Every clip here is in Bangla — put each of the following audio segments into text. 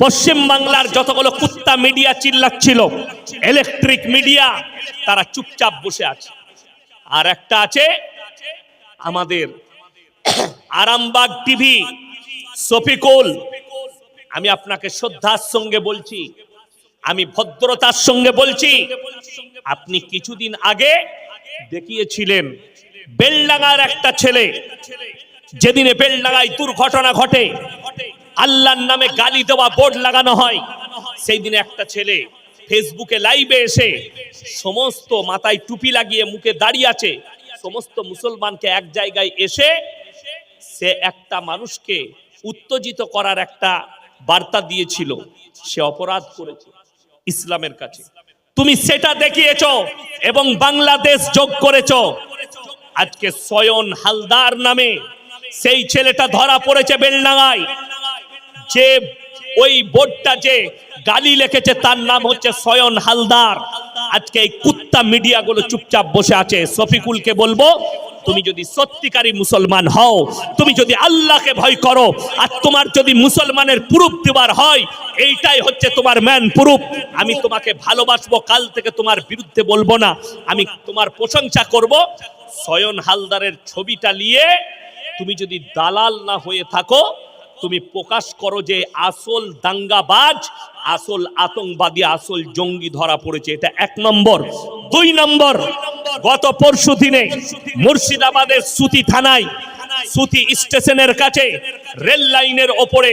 পশ্চিম বাংলার যতগুলো কুত্তা মিডিয়া চিল্লাচ্ছিল ইলেকট্রিক মিডিয়া তারা চুপচাপ বসে আছে। আর একটা আছে আমাদের আরামবাগ টিভি সফিকুল আমি আপনাকে শ্রদ্ধার সঙ্গে বলছি, আমি ভদ্রতার সঙ্গে বলছি, আপনি কিছুদিন আগে দেখিয়েছিলেন বেলডাঙ্গার একটা ছেলে, যেদিনে বেলডাঙ্গায় দুর্ঘটনা ঘটে আল্লাহর নামে গালি দেওয়া, বোর্ড লাগানো হয়। সেই দিনে একটা ছেলে ফেসবুকে লাইভে এসে সমস্ত মাথায় টুপি লাগিয়ে মুখে দাঁড়িয়ে আছে, সমস্ত মুসলমানকে এক জায়গায় এসে সে একটা মানুষকে উত্তেজিত করার একটা বার্তা দিয়েছিল। সে অপরাধ করেছে ইসলামের কাছে। তুমি সেটা দেখিয়েছ এবং বাংলাদেশ যোগ করেছ। আজকে সয়ন হালদার নামে সেই ছেলেটা ধরা পড়েছে বেলডাঙ্গায়। যে ওই বোর্ডটা যে গালি লিখেছে, তার নাম হচ্ছে সয়ন হালদার। আজকে এই কুত্তা মিডিয়াগুলো চুপচাপ বসে আছে। শফিকুলকে বলব, তুমি যদি সত্যিকারী মুসলমান হও, তুমি যদি আল্লাহকে ভয় করো, আর তোমার যদি মুসলমানের প্রুফ দেবার হয়, এইটাই হচ্ছে তোমার ম্যান প্রুফ। আমি তোমাকে ভালোবাসবো, কাল থেকে তোমার বিরুদ্ধে বলব না। আমি তোমার প্রশংসা করব। সয়ন হালদারের ছবিটা নিয়ে তুমি যদি দালাল না হয়ে থাকো তুমি প্রকাশ করো যে আসল দাঙ্গাবাজ, আসল আতঙ্কবাদী, আসল জঙ্গি ধরা পড়েছে। এটা এক নম্বর। দুই নম্বর, গত পরশু দিনে মুর্শিদাবাদের সুতি থানায়, সুতি স্টেশনের কাছে রেল লাইনের ওপরে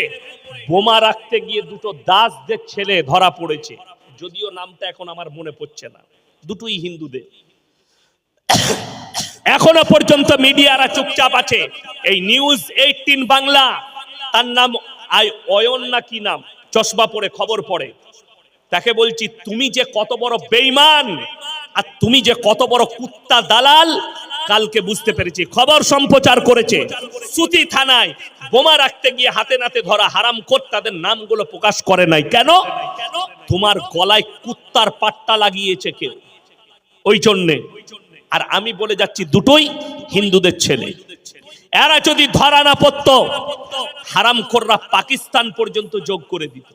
বোমা রাখতে গিয়ে দুটো দাসদের ছেলে ধরা পড়েছে। যদিও নামটা এখন আমার মনে পড়ছে না। দুটোই হিন্দুদের। এখনও পর্যন্ত মিডিয়ারা চুপচাপ আছে। এই নিউজ এইটিন বাংলা তার নাম আই অয়ন না কি নাম? চশমা পরে খবর পড়ে। তাকে বলছি, তুমি যে কত বড় বেইমান আর তুমি যে কত বড় কুত্তা দালাল, কালকে বুঝতে পেরেছি, খবর সম্প্রচার করেছে। সুতি থানায় বোমা রাখতে গিয়ে হাতে নাতে ধরা হারাম কোট, তাদের নামগুলো প্রকাশ করে নাই। কেন? তোমার গলায় কুত্তার পাট্টা লাগিয়েছে কেউ। ওই জন্যে। আর আমি বলে যাচ্ছি, দুটোই হিন্দুদের ছেলে। এরা যদি ধরা না পড়ত হারাম খোররা পাকিস্তান পর্যন্ত যোগ করে দিত।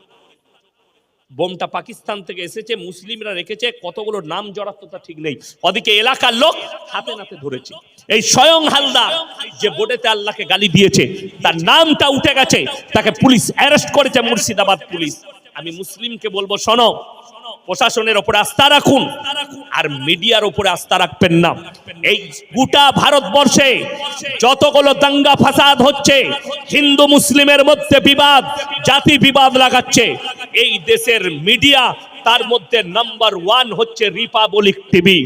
বোমটা পাকিস্তান থেকে এসেছে, মুসলিমরা রেখেছে, কতগুলো নাম জড়াতো তা ঠিক নেই। ওদিকে এলাকার লোক হাতে নাতে ধরেছে। এই স্বয়ং হালদার যে বোর্ডেতে আল্লাহকে গালি দিয়েছে, তার নামটা উঠে গেছে, তাকে পুলিশ অ্যারেস্ট করেছে মুর্শিদাবাদ পুলিশ। আমি মুসলিমকে বলব, শোনো প্রশাসনের ওপরে আস্থা রাখুন আর মিডিয়ার উপরে আস্থা রাখবেন না। এই গোটা ভারতবর্ষে যতগুলো দাঙ্গা ফাসাদ হচ্ছে, হিন্দু মুসলিমের মধ্যে বিবাদ, জাতি বিবাদ লাগাচ্ছে, এই দেশের মিডিয়া তার মধ্যে নাম্বার ওয়ান হচ্ছে রিপাবলিক টিভি।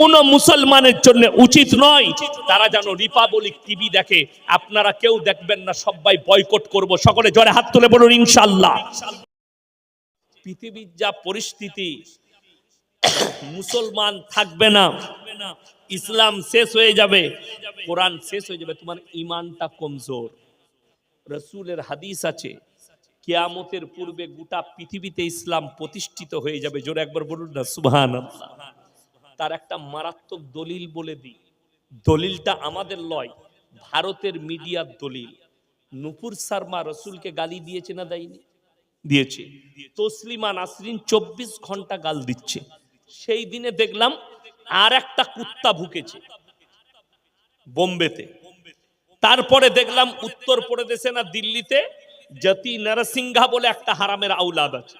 কোন মুসলমানের জন্য উচিত নয় তারা যেন রিপাবলিক টিভি দেখে। আপনারা কেউ দেখবেন না, সবাই বয়কট করব। সকলে জোরে হাত তুলে বলুন, ইনশাল্লাহ। পৃথিবীর যা পরিস্থিতি, মুসলমান থাকবে না, ইসলাম শেষ হয়ে যাবে, কোরআন শেষ হয়ে যাবে, তোমার ইমানটা কমজোর। রসুলের হাদিস আছে, কেয়ামতের পূর্বে গোটা পৃথিবীতে ইসলাম প্রতিষ্ঠিত হয়ে যাবে। জোরে একবার বলুন না সুবহান তার একটা মারাত্মক দলিল বলে দিই। দলিলটা আমাদের লয়, ভারতের মিডিয়ার দলিল। নুপুর শর্মা রসুলকে গালি দিয়েছে না দেয়নি? দিয়েছে। তসলিমা নাসরিন চব্বিশ ঘণ্টা গাল দিচ্ছে। সেই দিনে দেখলাম আর একটা কুত্তা ভুকেছে বোম্বেতে। তারপরে দেখলাম উত্তর প্রদেশে না দিল্লিতে জাতি নরসিংহা বলে একটা হারামের আউলাদ আছে।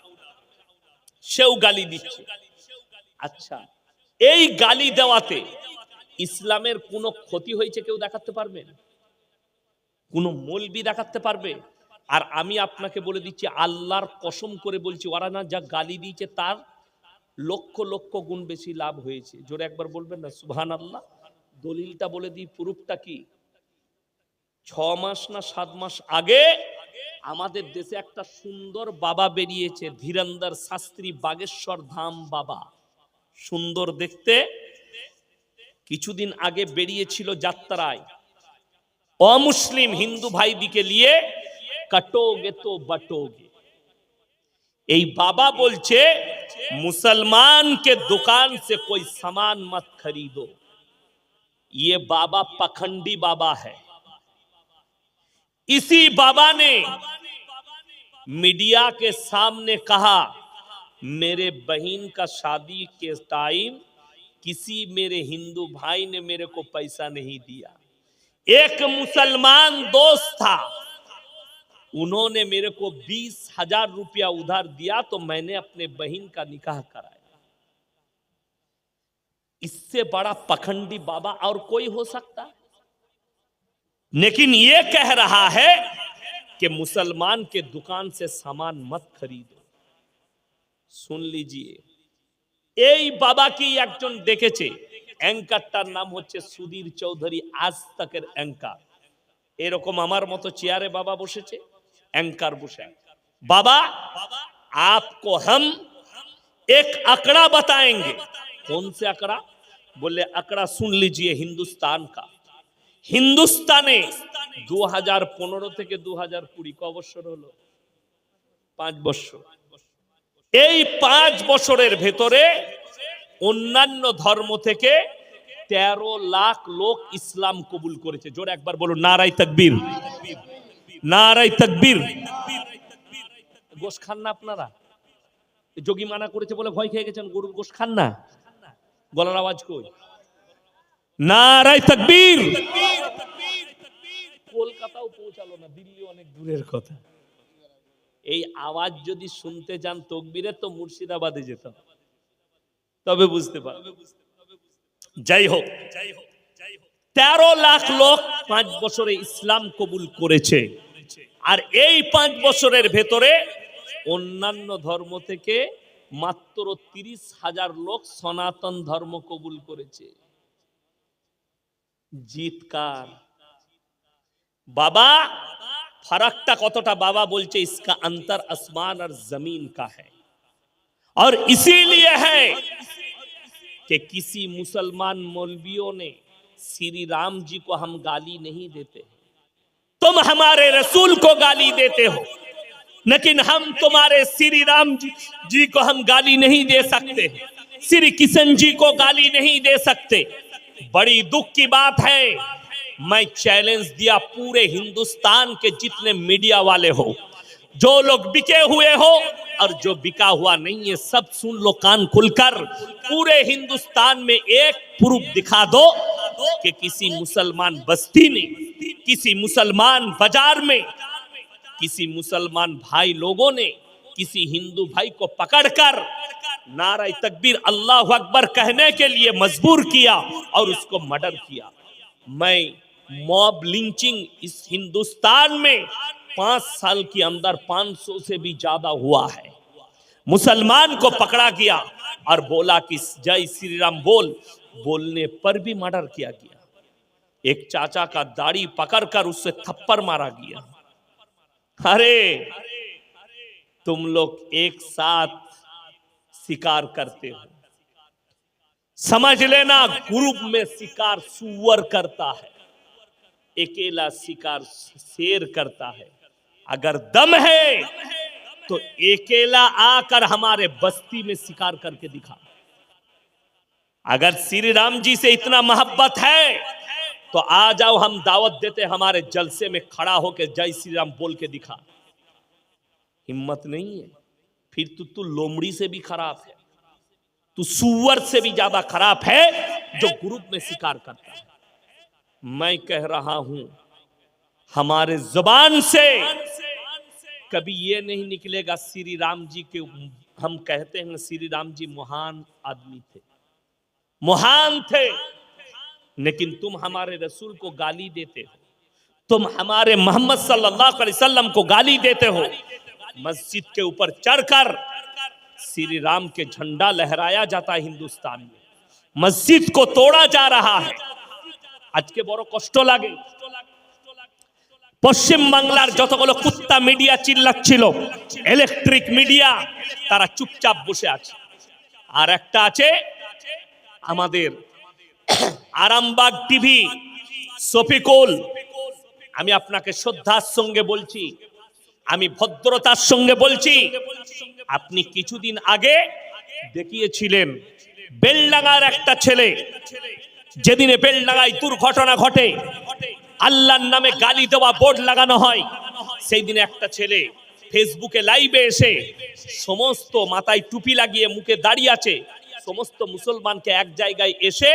সেও গালি দিচ্ছে। আচ্ছা এই গালি দেওয়াতে ইসলামের কোনো ক্ষতি হয়েছে কেউ দেখাতে পারবে? কোনো মলবি দেখাতে পারবে? আর আমি আপনাকে বলে দিচ্ছি, আল্লাহর কসম করে বলছি, ওরা না যা গালি দিয়েছে তার লক্ষ লক্ষ গুণ বেশি লাভ হয়েছে। জোরে একবার বলবেন না সুহান আল্লাহ দলিলটা বলে দিই, প্রুফটা কি? ছ মাস না সাত মাস আগে আমাদের দেশে একটা সুন্দর বাবা বেরিয়েছে, ধীরেন্দ্র শাস্ত্রী বাগেশ্বর ধাম বাবা। সুন্দর দেখতে। কিছুদিন আগে বেরিয়েছিল যাত্রায়। অমুসলিম হিন্দু ভাইদিকে নিয়ে कटोगे तो बटोगे এই বাবা বলছে মুসলমান के दुकान से कोई सामान मत खरीदो ये बाबा पखंडी बाबा है इसी बाबा ने मीडिया के सामने कहा मेरे बहन का शादी के टाइम किसी मेरे हिंदू भाई ने मेरे को पैसा नहीं दिया एक मुसलमान दोस्त था उन्होंने मेरे को बीस हजार रुपया उधार दिया तो मैंने अपने बहन का निकाह कराया इससे बड़ा पखंडी बाबा और कोई हो सकता है लेकिन ये कह रहा है कि मुसलमान के दुकान से सामान मत खरीदो শুন লিজিয়ে এই বাবাকে একজন ডেকেছে অ্যাঙ্কারটার নাম হচ্ছে সুধীর চৌধুরী আজ তাকের অ্যাঙ্কার এরকম আমার মতো চেয়ারে বাবা বসেছে অ্যাঙ্কার বসে বাবা आपको हम एक आंकड़ा बताएंगे कौन से आंकड़ा बोले आंकड़ा सुन लीजिए हिंदुस्तान का হিন্দুস্তানে দু হাজার পনেরো থেকে দু হাজার কুড়ি ক বছর হলো পাঁচ বছর এই পাঁচ বছরের ভেতরে অন্যান্য ধর্ম থেকে তেরো লাখ লোক ইসলাম কবুল করেছে জোরে একবার বলুন নারাই তকবীর নারাই তকবীর। গোশ খান না আপনারা? যোগী মানা করেছে বলে ভয় খেয়ে গেছেন গরুর গোশ খান না? গলার আওয়াজ কই? নারাই তকবীর। কলকাতাও পৌঁছালো না দিল্লি অনেক দূরের কথা। এই আওয়াজ যদি শুনতে যান তকবীরে তো মুর্শিদাবাদে যেতাম তবে বুঝতে পার। যাই হোক তেরো লাখ লোক পাঁচ বছরে ইসলাম কবুল করেছে। আর এই পাঁচ বছরের ভেতরে অন্যান্য ধর্ম থেকে মাত্র তিরিশ হাজার লোক সনাতন ধর্ম কবুল করেছে জিতকার বাবা फरकता कतोटा बाबा बोलचे इसका अंतर आसमान और जमीन का है और इसीलिए है कि किसी मुसलमान मौलवियों ने श्री राम जी को हम गाली नहीं देते तुम हमारे रसूल को गाली देते हो। लेकिन हम तुम्हारे श्री राम जी, जी को हम गाली नहीं दे सकते। श्री किशन जी को गाली नहीं दे सकते। बड़ी दुख की बात है मैं चैलेंज दिया पूरे हिंदुस्तान के जितने मीडिया वाले हो। जो लोग बिके हुए हो और जो बिका हुआ नहीं है सब सुन लो कान खुलकर। पूरे हिंदुस्तान में एक प्रूफ दिखा दो कि किसी मुसलमान बस्ती ने किसी मुसलमान बाज़ार में, किसी मुसलमान भाई लोगों ने, किसी हिंदू भाई को पकड़कर नारा तकबीर अल्लाह अकबर कहने के लिए मजबूर किया और उसको मर्डर किया। मैं मॉब लिंचिंग इस हिंदुस्तान में पाँच साल के अंदर 500 से भी ज़्यादा हुआ है। मुसलमान को पकड़ा गया और बोला कि जय श्री राम बोल, बोलने पर भी मर्डर किया गया। एक चाचा का दाढ़ी पकड़कर उससे थप्पड़ मारा गया। अरे, तुम लोग एक साथ शिकार करते हो। समझ लेना, ग्रुप में शिकार सुअर करता है, अकेला शिकार शेर करता है। अगर दम है तो अकेला आकर हमारे बस्ती में शिकार करके दिखा। अगर श्री राम जी से इतना मोहब्बत है तो आ जाओ, हम दावत देते हमारे जलसे में खड़ा होकर जय श्री राम बोल के दिखा। हिम्मत नहीं है। फिर तो तू लोमड़ी से भी खराब है। तू सुअर से भी ज़्यादा खराब है, जो ग्रुप में शिकार करता है। मैं कह रहा हूँ, हमारे ज़ुबान से कभी ये नहीं निकलेगा, श्री राम जी के हम कहते हैं, श्री राम जी महान आदमी थे। महान थे। लेकिन तुम हमारे रसूल को गाली देते हो तुम हमारे मोहम्मद सल्लल्लाहु अलैहि वसल्लम को गाली देते हो मस्जिद के ऊपर चढ़कर श्री राम के झंडा लहराया जाता है हिंदुस्तान में मस्जिद को तोड़ा जा रहा है আজকে বড় কষ্ট লাগে পশ্চিম বাংলার যতগুলো কুত্তা মিডিয়া চিল্লাচ্ছিল ইলেকট্রিক মিডিয়া তারা চুপচাপ বসে আছে আর একটা আছে আমাদের আরামবাগ টিভি সফিকুল আমি আপনাকে শ্রদ্ধার সঙ্গে বলছি, আমি ভদ্রতার সঙ্গে বলছি, আপনি কিছুদিন আগে দেখিয়েছিলেন বেলডাঙ্গার একটা ছেলে, যেদিনে বেলডাঙ্গায় দুর্ঘটনা ঘটে, আল্লাহর নামে গালি দেওয়া বোর্ড লাগানো হয়, সেই দিনে একটা ছেলে ফেসবুকে লাইভে এসে সমস্ত মাথায় টুপি লাগিয়ে মুখে দাঁড়িয়ে আছে, সমস্ত মুসলমানকে এক জায়গায় এসে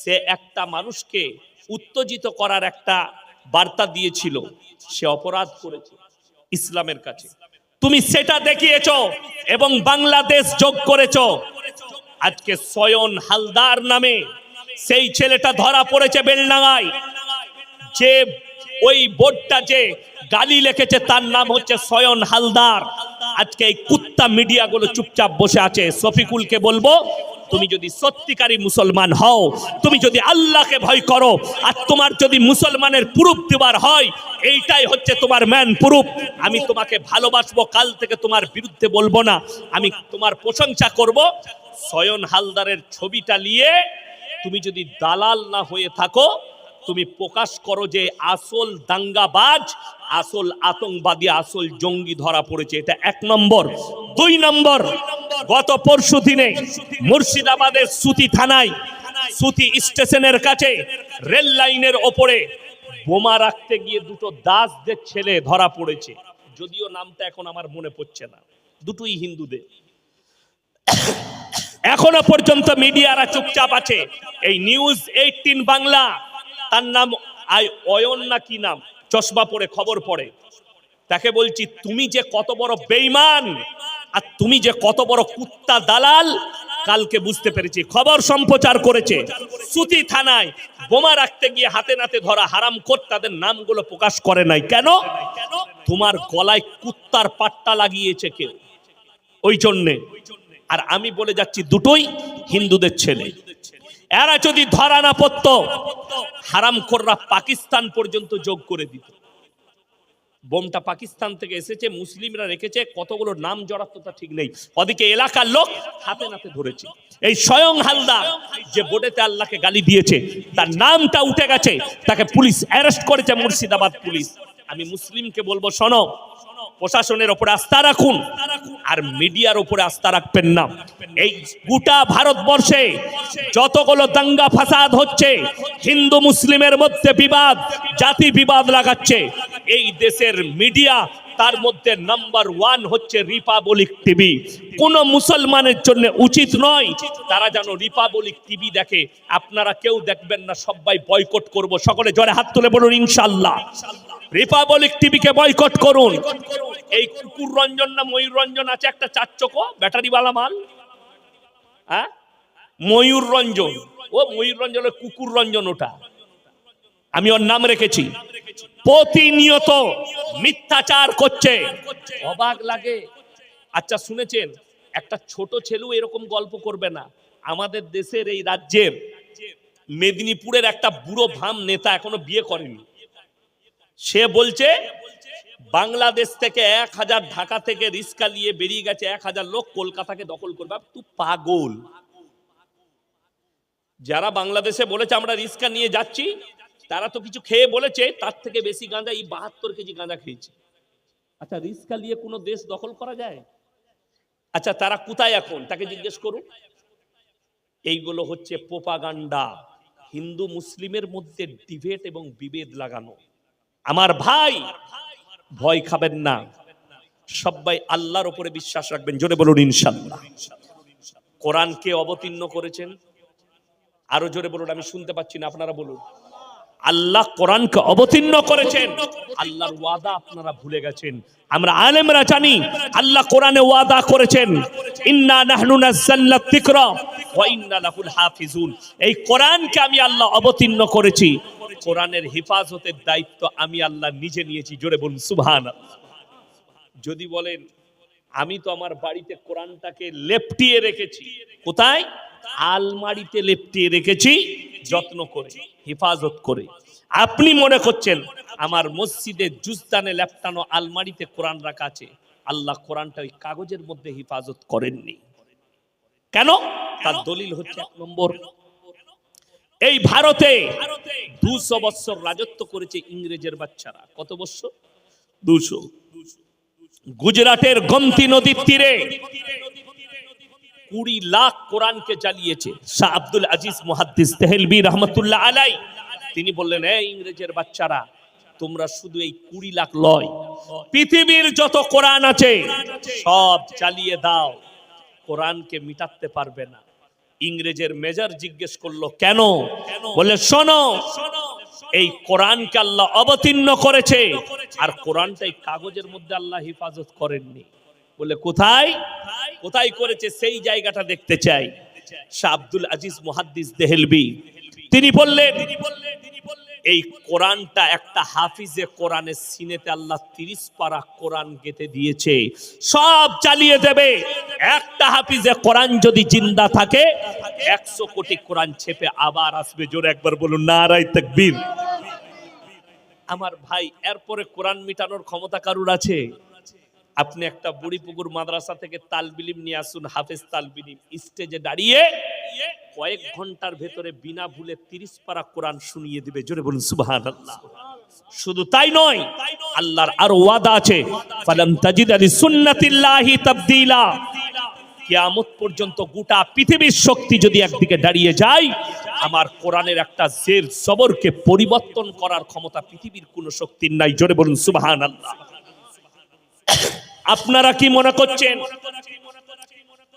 সে একটা মানুষকে উত্তেজিত করার একটা বার্তা দিয়েছিল। সে অপরাধ করেছে ইসলামের কাছে। তুমি সেটা দেখিয়েছ এবং বাংলাদেশ যোগ করেছ। আজকে সয়ন হালদার নামে সেই ছেলেটা ধরা পড়েছে বেলডাঙায় যে ওই বোর্ডটা যে গালি লিখেছে তার নাম হচ্ছে সয়ন হালদার। আজকে এই কুত্তা মিডিয়াগুলো চুপচাপ বসে আছে। শফিকুলকে বলব তুমি যদি সত্যিকারী মুসলমান হও, তুমি যদি আল্লাহকে ভয় করো আর তোমার যদি মুসলমানের প্রুফ দেবার হয়, এইটাই হচ্ছে তোমার ম্যান প্রুফ। আমি তোমাকে ভালোবাসবো, কাল থেকে তোমার বিরুদ্ধে বলব না। আমি তোমার প্রশংসা করব। সয়ন হালদারের ছবিটা নিয়ে তুমি যদি দালাল না হয়ে থাকো তুমি প্রকাশ করো যে আসল দাঙ্গাবাজ, আসল আতঙ্কবাদী, আসল জঙ্গি ধরা পড়েছে। এটা এক নম্বর। দুই নম্বর, গত পরশু দিনে মুর্শিদাবাদের সুতি থানায়, সুতি স্টেশনের কাছে রেল লাইনের ওপরে বোমা রাখতে গিয়ে দুটো দাসদের ছেলে ধরা পড়েছে। যদিও নামটা এখন আমার মনে পড়ছে না। দুটোই হিন্দুদের। এখনও পর্যন্ত মিডিয়ারা চুপচাপ আছে। এই নিউজ এইটিন বাংলা তার নাম আই অয়ন না কি নাম? চশমা পরে খবর পড়ে। তাকে বলছি, তুমি যে কত বড় বেইমান আর তুমি যে কত বড় কুত্তা দালাল, কালকে বুঝতে পেরেছি, খবর সম্প্রচার করেছে। সুতি থানায় বোমা রাখতে গিয়ে হাতে নাতে ধরা হারাম কর তাদের নামগুলো প্রকাশ করে নাই। কেন? তোমার গলায় কুত্তার পাট্টা লাগিয়েছে কেউ। ওই জন্যে। আর আমি বলে যাচ্ছি, দুটোই হিন্দুদের ছেলে। এরা যদি ধরা না পড়ত, হারাম কররা পাকিস্তান পর্যন্ত যোগ করে দিত। বোমটা পাকিস্তান থেকে এসেছে, মুসলিমরা রেখেছে, কতগুলো নাম জড়াতো তা ঠিক নেই। ওদিকে এলাকার লোক হাতে নাতে ধরেছে। এই স্বয়ং হালদা যে বোর্ডেতে আল্লাহকে গালি দিয়েছে, তার নামটা উঠে গেছে, তাকে পুলিশ অ্যারেস্ট করেছে মুর্শিদাবাদ পুলিশ। আমি মুসলিমকে বলব, শোনো প্রশাসনের ওপরে আস্থা রাখুন আর মিডিয়ার উপরে আস্থা রাখবেন না। এই গোটা ভারতবর্ষে যতগুলো দাঙ্গা ফাসাদ হচ্ছে, হিন্দু মুসলিমের মধ্যে বিবাদ, জাতি বিবাদ লাগাচ্ছে, এই দেশের মিডিয়া তার মধ্যে নাম্বার ওয়ান হচ্ছে রিপাবলিক টিভি। কোন মুসলমানের জন্য উচিত নয় তারা যেন রিপাবলিক টিভি দেখে। আপনারা কেউ দেখবেন না, সবাই বয়কট করব। সকলে জোরে হাত তুলে বলুন, ইনশাল্লাহ। রিপাবলিক টিভিকে বয়কট করুন। এই কুকুর রঞ্জন না ময়ূর রঞ্জন আছে একটা চার চোখো ব্যাটারিওয়ালা মাল। হ্যাঁ? ময়ূর রঞ্জন ও ময়ূর রঞ্জন কুকুর রঞ্জন ওটা। আমি ওর নাম রেখেছি। প্রতিনিয়ত মিথ্যাচার করছে। অবাক লাগে। আচ্ছা শুনেছেন? একটা ছোট ছেলেও এরকম গল্প করবে না। আমাদের দেশের এই রাজ্যের মেদিনীপুরের একটা বুড়ো ভাম নেতা এখনও বিয়ে করেনি। সে বলছে, বাংলাদেশ থেকে এক হাজার ঢাকা থেকে রিস্কা নিয়ে বেরিয়ে গেছে, এক হাজার লোক কলকাতাকে দখল করবে। তুই পাগল। যারা বাংলাদেশে বলেছে আমরা রিস্কা নিয়ে যাচ্ছি, তারা তো কিছু খেয়ে বলেছে, তার থেকে বেশি গাঁজা, এই বাহাত্তর কেজি গাঁজা খেয়েছে। আচ্ছা রিস্কা নিয়ে কোনো দেশ দখল করা যায়? আচ্ছা তারা কোথায় এখন? তাকে জিজ্ঞেস করুন। এইগুলো হচ্ছে পোপাগান্ডা হিন্দু মুসলিমের মধ্যে ডিবেট এবং বিভেদ লাগানো। আমার ভাই, ভয় খাবেন না। সবাই আল্লাহর উপরে বিশ্বাস রাখবেন, জোরে বলুন ইনশাল্লাহ কোরআনকে অবতীর্ণ করেছেন। আরও জোরে বলুন, আমি শুনতে পাচ্ছি না, আপনারা বলুন। আল্লাহ কোরআনকে অবতীর্ণ করেছেন। আল্লাহর ওয়াদা আপনারা ভুলে গেছেন। আমরা আলেমরা জানি, আল্লাহ কোরআনে ওয়াদা করেছেন, ইন্না নাহনু নাযালনা যিকরা ওয়া ইন্না লাহুল হাফিজুন। এই কোরআনকে আমি আল্লাহ অবতীর্ণ করেছি। কোরআনের হেফাজতের দায়িত্ব আমি আল্লাহ নিজে নিয়েছি। জোরে বলুন, সুবহানাল্লাহ। যদি বলেন, আমি তো আমার বাড়িতে কোরআনটাকে লেপটিয়ে রেখেছি। কোথায়? আলমারিতে লেপটিয়ে রেখেছি, যত্ন করে। হেফাজত করে। আপনি মনে করছেন আমার মসজিদে জুস্তানে লেপটানো আলমারিতে কোরআন রাখা আছে? আল্লাহ কোরআনটা ওই কাগজের মধ্যে হেফাজত করেননি। কেন? তার দলিল হচ্ছে এক নম্বর। এই ভারতে দুশো বৎসর রাজত্ব করেছে ইংরেজের বাচ্চারা। কত বৎসর দুশো। গুজরাটের গমতি নদীর তীরে। কুড়ি লাখ কোরআনকে জ্বালিয়েছে। শাহ আব্দুল আজিজ মুহাদ্দিস তেহলবি রহমতুল্লাহ আলাই তিনি বললেন, এই ইংরেজের বাচ্চারা, তোমরা শুধু এই কুড়ি লাখ লয়। পৃথিবীর যত কোরআন আছে, সব চালিয়ে দাও। কোরআনকে মিটাতে পারবে না। ইংরেজের মেজর জিজ্ঞেস করল, কেন? বলে শোনো, এই কোরআনকে আল্লাহ অবতীর্ণ করেছে, আর কোরআনটাই কাগজের মধ্যে আল্লাহ হেফাজত করেননি। বলে কোথায়? কোথায় করেছে সেই জায়গাটা দেখতে চাই। শাহ আব্দুল আজিজ মুহাদ্দিস দেহেলবি, তিনি বললেন, এই কোরআনটা একটা হাফিজে কোরআনের সিনেতে আল্লাহ তিরিশ পারা কোরআন গেতে দিয়েছে। সব চালিয়ে দেবে। একটা হাফিজে কোরআন যদি জিন্দা থাকে, একশো কোটি কোরআন ছেপে আবার আসবে। জোরে একবার বলুন নারাই তকবীর। আমার ভাই, এরপরে কোরআন মিটানোর ক্ষমতা কারুর আছে? আপনি একটা বুড়িপুকুর মাদ্রাসা থেকে তালবিলিম নিয়ে আসুন, হাফেজ তালবিলিম। স্টেজে দাঁড়িয়ে কয়েক ঘণ্টার ভেতরে বিনা ভুলে তিরিশ পারা কোরআন শুনিয়ে দিবে। জোরে বলুন সুবহান শুধু তাই নয়, আল্লাহর আরও ওয়াদা আছে। ফালাম তাজিদ আলি সুন্নাতিল্লাহি তাবদীলা। কিয়ামত পর্যন্ত গোটা পৃথিবীর শক্তি যদি একদিকে দাঁড়িয়ে যায়, আমার কোরআনের একটা জের জবরকে পরিবর্তন করার ক্ষমতা পৃথিবীর কোনো শক্তির নাই। জোরে বলুন সুবহান আল্লাহ আপনারা কি মনে করছেন?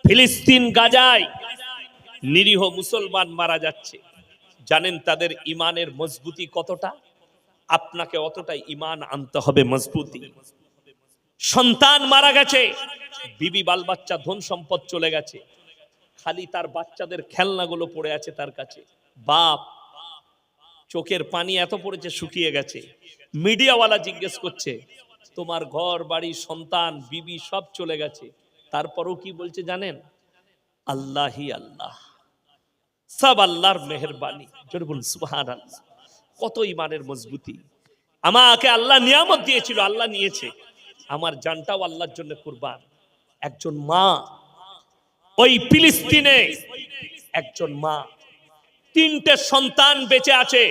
ফিলিস্তিন গাজায় নিরীহ মুসলমান মারা যাচ্ছে। জানেন তাদের ইমানের মজবুতি কতটা? আপনাকে অতটাই ইমান আনতে হবে মজবুতি। সন্তান মারা গেছে, বিবি বাল বাচ্চা ধন সম্পদ চলে গেছে। খালি তার বাচ্চাদের খেলনাগুলো পড়ে আছে তার কাছে। বাপ, চোখের পানি এত পড়েছে শুকিয়ে গেছে। মিডিয়াওয়ালা জিজ্ঞেস করছে তোমার ঘর, বাড়ি, সন্তান, বিবি সব চলে গেছে। তারপরও কি বলছে জানেন? আল্লাহি আল্লাহ। সব আল্লাহর মেহরবানি। সুবহান আল্লাহ কত ইমানের মজবুতি। আমাকে আল্লাহ নিয়ামত দিয়েছিল, আল্লাহ নিয়েছে। আমার জানটাও আল্লাহর জন্য কুরবান। একজন মা, ওই ফিলিস্তিনে একজন মা, তিনটে সন্তান বেঁচে আছে।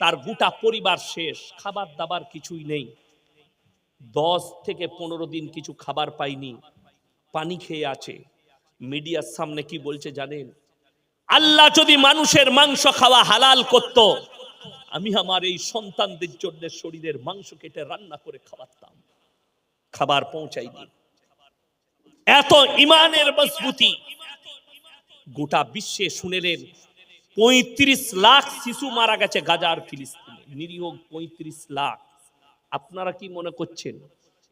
তার গোটা পরিবার শেষ খাবার দাবার কিছুই নেই। দশ থেকে পনেরো দিন কিছু খাবার পাইনি, পানি খেয়ে আছে। মিডিয়ার সামনে কি বলছে জানেন? আল্লাহ যদি মানুষের মাংস খাওয়া হালাল করত, আমি আমার এই সন্তানদের জন্য শরীরের মাংস কেটে রান্না করে খাওয়াতাম। খাবার পৌঁছাইনি এত ইমানের মজবুতি। গোটা বিশ্বে শুনেলেন, পঁয়ত্রিশ লাখ শিশু মারা গেছে গাজার ফিলিস্তিনে। নিরীহ পঁয়ত্রিশ লাখ। আপনারা কি মনে করছেন?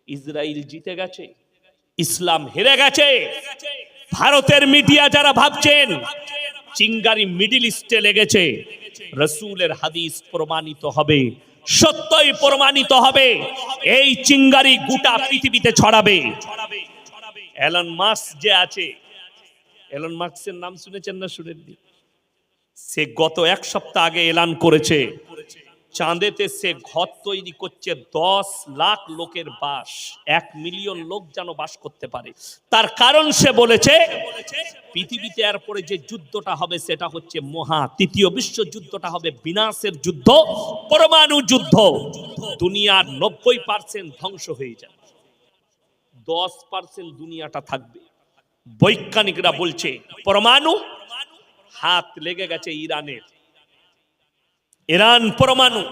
ইসরায়েল জিতে গেছে? ইসলাম হেরে গেছে? ভারতের মিডিয়া যারা ভাবছেন, চিঙ্গারি মিডিল ইস্টে লেগেছে। রসুলের হাদিস প্রমাণিত হবে, সত্যই প্রমাণিত হবে। এই চিঙ্গারি গোটা পৃথিবীতে ছড়াবে। এলন মাস যে আছে, এলন মার্কসের নাম শুনেছেন না শুনেননি? সে গত এক সপ্তাহ আগে এলান করেছে। চাঁদেতে সে ঘর তৈরি করছে, দশ লাখ লোকের বাস। এক মিলিয়ন লোক যেন বাস করতে পারে। তার কারণ সে বলেছে, পৃথিবীতে এরপরে যে যুদ্ধটা হবে, সেটা হচ্ছে মহা, তৃতীয় বিশ্বযুদ্ধটা হবে বিনাশের যুদ্ধ, পরমাণু যুদ্ধ। দুনিয়ার নব্বই পার্সেন্ট ধ্বংস হয়ে যাবে। দশ পার্সেন্ট দুনিয়াটা থাকবে। বৈজ্ঞানিকরা বলছে, পরমাণু হাত লেগে গেছে ইরানের। ইরান পরমাণু।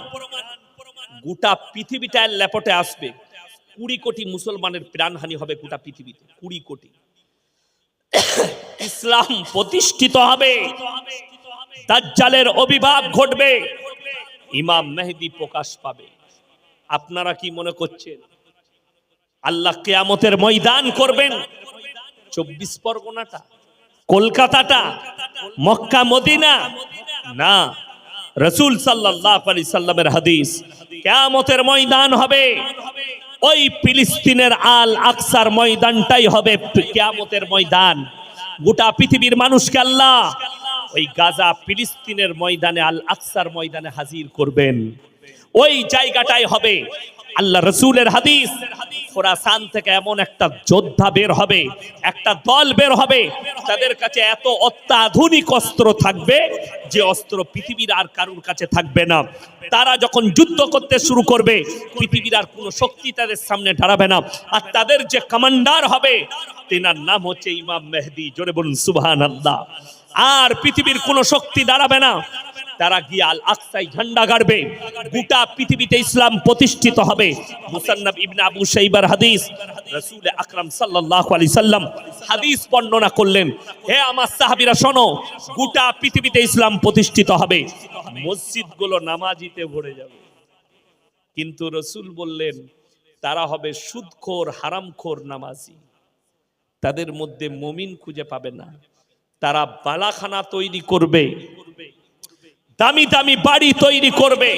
গোটা পৃথিবীটা ল্যাপটে আসবে। কুড়ি কোটি মুসলমানের প্রাণহানি হবে গোটা পৃথিবীতে, কুড়ি কোটি। ইসলাম প্রতিষ্ঠিত হবে। দাজ্জালের অভিভাব ঘটবে। ইমাম মেহেদি প্রকাশ পাবে। আপনারা কি মনে করছেন? আল্লাহ কেয়ামতের ময়দান করবেন। চব্বিশ পরগনাটা, কলকাতাটা, মক্কা, মদিনা? না। রসুল সাল্লাহ আলি সাল্লামের হাদিস, কেয়ামতের ময়দান হবে। ওই ফিলিস্তিনের আল আকসার ময়দানটাই হবে কেয়ামতের ময়দান। গোটা পৃথিবীর মানুষকে আল্লাহ ওই গাজা ফিলিস্তিনের ময়দানে, আল আকসার ময়দানে হাজির করবেন। ওই জায়গাটাই হবে আল্লাহ রসুলের হাদিস। খোরাসান থেকে এমন একটা যোদ্ধা বের হবে, একটা দল বের হবে তাদের কাছে এত অত্যাধুনিক অস্ত্র থাকবে যে অস্ত্র পৃথিবীর আর কারুর কাছে থাকবে না। তারা যখন যুদ্ধ করতে শুরু করবে, পৃথিবীর আর কোনো শক্তি তাদের সামনে দাঁড়াবে না। আর তাদের যে কমান্ডার হবে, তেনার নাম হচ্ছে ইমাম মেহেদি। জোরে বলুন আল্লাহ আর পৃথিবীর কোনো শক্তি দাঁড়াবে না। তারা গিয়ে আল আকসাই ঝান্ডা গাড়বে। গোটা পৃথিবীতে ইসলাম প্রতিষ্ঠিত হবে। মুসান্নাব ইবনে আবু শাইবার হাদিস, রাসূল আকরাম সাল্লাল্লাহু আলাইহি সাল্লাম হাদিস বর্ণনা করলেন, হে আমার সাহাবীরা, শোনো, গোটা পৃথিবীতে ইসলাম প্রতিষ্ঠিত হবে। মসজিদগুলো নামাজিতে ভরে যাবে। কিন্তু রসুল বললেন, তারা হবে সুদখোর, হারামখোর নামাজি। তাদের মধ্যে মমিন খুঁজে পাবে না। তারা বালাখানা তৈরি করবে। দামি দামি বাড়ি তৈরি করবে।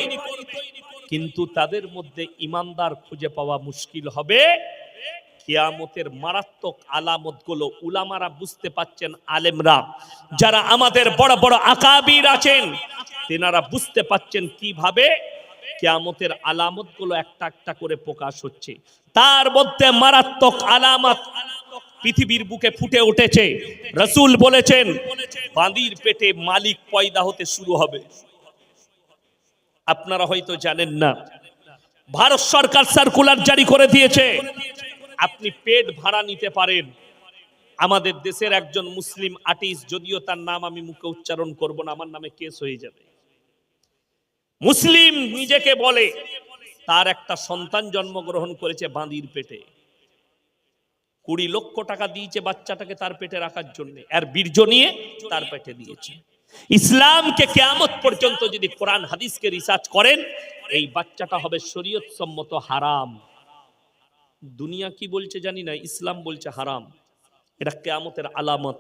কিন্তু তাদের মধ্যে ইমানদার খুঁজে পাওয়া মুশকিল হবে। কিয়ামতের মারাত্মক আলামতগুলো উলামারা বুঝতে পাচ্ছেন, আলেমরা। যারা আমাদের বড় বড় আকাবির আছেন, তেনারা বুঝতে পাচ্ছেন কীভাবে কিয়ামতের আলামতগুলো একটা একটা করে প্রকাশ হচ্ছে। তার মধ্যে মারাত্মক আলামত পৃথিবীর বুকে ফুটে উঠেছে। রসুল বলেছেন বাঁদির পেটে মালিক পয়দা হতে শুরু হবে। আপনারা হয়তো জানেন না, ভারত সরকার সার্কুলার জারি করে দিয়েছে। আপনি পেট ভাড়া নিতে পারেন। আমাদের দেশের একজন মুসলিম আর্টিস্ট, যদিও তার নাম আমি মুখে উচ্চারণ করব না, আমার নামে কেস হয়ে যাবে। মুসলিম নিজেকে বলে, তার একটা সন্তান জন্মগ্রহণ করেছে বাঁদির পেটে। কুড়ি লক্ষ টাকা দিয়েছে বাচ্চাটাকে তার পেটে রাখার জন্য। আর বীর্য নিয়ে তার পেটে দিয়েছে। ইসলামকে কেয়ামত পর্যন্ত যদি কোরআন হাদিসকে রিসার্চ করেন, এই বাচ্চাটা হবে শরীয়ত সম্মত হারাম। দুনিয়া কি বলছে জানি না, ইসলাম বলছে হারাম। এটা কেয়ামতের আলামত।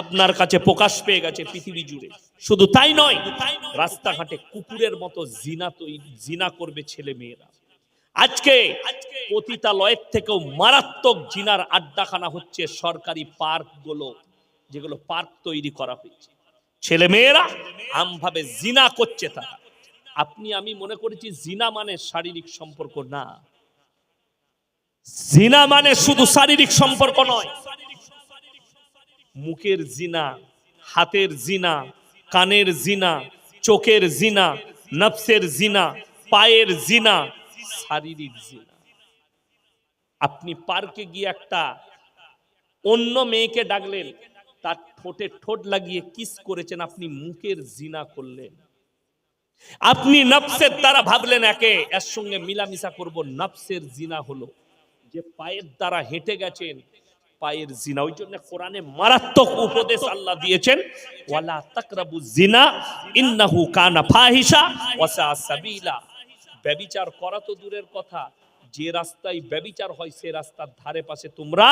আপনার কাছে প্রকাশ পেয়ে গেছে পৃথিবী জুড়ে। শুধু তাই নয়, রাস্তাঘাটে কুকুরের মতো জিনা তৈরি জিনা করবে ছেলে মেয়েরা আজকে পতিতালয়ের থেকেও মারাত্মক জিনার আড্ডাখানা হচ্ছে সরকারি পার্কগুলো যেগুলো পার্ক তৈরি করা হয়েছে। ছেলে মেয়েরা আমভাবে জিনা করছে তারা। আপনি, আমি মনে করেছি জিনা মানে শারীরিক সম্পর্ক না। জিনা মানে শুধু শারীরিক সম্পর্ক নয়। মুখের জিনা, হাতের জিনা, কানের জিনা, চোখের জিনা, নফসের জিনা, পায়ের জিনা শারীরিক জিনা। আপনি পার্কে গিয়ে একটা অন্য মেয়েকে ডাকলেন, তার ঠোঁটে ঠোঁট লাগিয়ে কিস করেছেন, আপনি মুখের জিনা করলেন। আপনি নফসের দ্বারা ভাবলেন একে, এর সঙ্গে মিলামিশা করব, নফসের জিনা হলো। যে পায়ের দ্বারা হেঁটে গেছেন, পায়ের জিনা, ওই জন্য কোরআনে মারাত্মক উপদেশ আল্লাহ দিয়েছেন, ওয়ালা তাকরাবু জিনা, ইন্নাহু কানা ফাহিশা, ওয়াসা সাবিলা। ব্যবিচার করা তো দূরের কথা। যে রাস্তায় ব্যবিচার হয়, সে রাস্তার ধারে পাশে তোমরা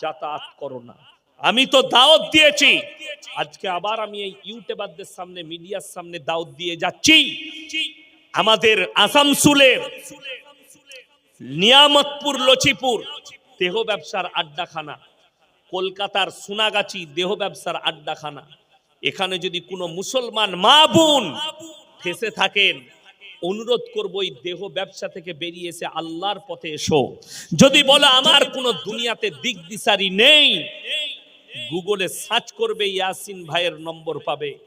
যাতায়াত করো না। আমি তো দাওয়াত দিয়েছি। আজকে আবার আমি এই ইউটিউবারদের সামনে, মিডিয়ার সামনে দাওয়াত দিয়ে যাচ্ছি। আমাদের আসামসুলের নিয়ামতপুর, লচিপুর দেহ ব্যবসার আড্ডাখানা, কলকাতার সোনাগাছি দেহ ব্যবসার আড্ডাখানা। এখানে যদি কোনো মুসলমান মা বোন ফেসে থাকেন অনুরোধ করব, এই দেহ ব্যবসা থেকে বেরিয়ে এসে আল্লাহর পথে এসো। যদি বলো, আমার কোনো দুনিয়াতে দিক দিশারি নেই, গুগলে সার্চ করবে, ইয়াসিন ভাইয়ের নম্বর পাবে।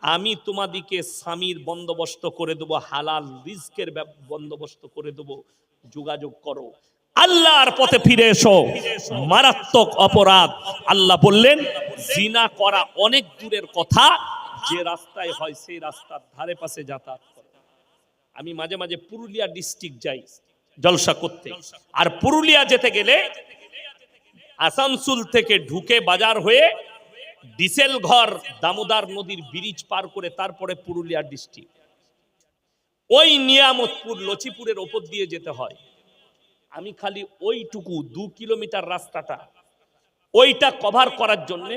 আমি তোমাদিকে স্বামীর বন্দোবস্ত করে দেবো, হালাল রিস্কের বন্দোবস্ত করে দেবো। যোগাযোগ করো। আল্লাহর পথে ফিরে এসো। মারাত্মক অপরাধ। আল্লাহ বললেন, জিনা করা অনেক দূরের কথা। যে রাস্তায় হয়, সেই রাস্তার ধারে পাশে যাতায়াত আমি মাঝে মাঝে পুরুলিয়া ডিস্ট্রিক্ট যাই, জলসা করতে। আর পুরুলিয়া যেতে গেলে আসানসোল থেকে ঢুকে বাজার হয়ে ডিসেল ঘর দামোদর নদীর ব্রিজ পার করে তারপরে পুরুলিয়া ডিস্ট্রিক্ট ওই নিয়ামতপুর, লচিপুরের ওপর দিয়ে যেতে হয়। আমি খালি ওইটুকু, দু কিলোমিটার রাস্তাটা, ওইটা কভার করার জন্য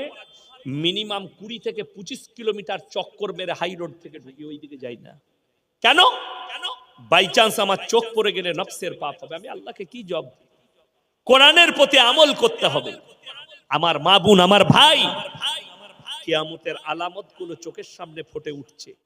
মিনিমাম কুড়ি থেকে পঁচিশ কিলোমিটার চক্কর মেরে হাই রোড থেকে ঢুকি ওই দিকে যাই না। কেন কেন? বাই চান্স আমার চোখ পড়ে গেলে নফসের পাপ হবে। আমি আল্লাহকে কি জব কোরআনের প্রতি আমল করতে হবে। আমার মা বোন, আমার ভাই কিয়ামতের আলামতগুলো চোখের সামনে ফুটে উঠছে।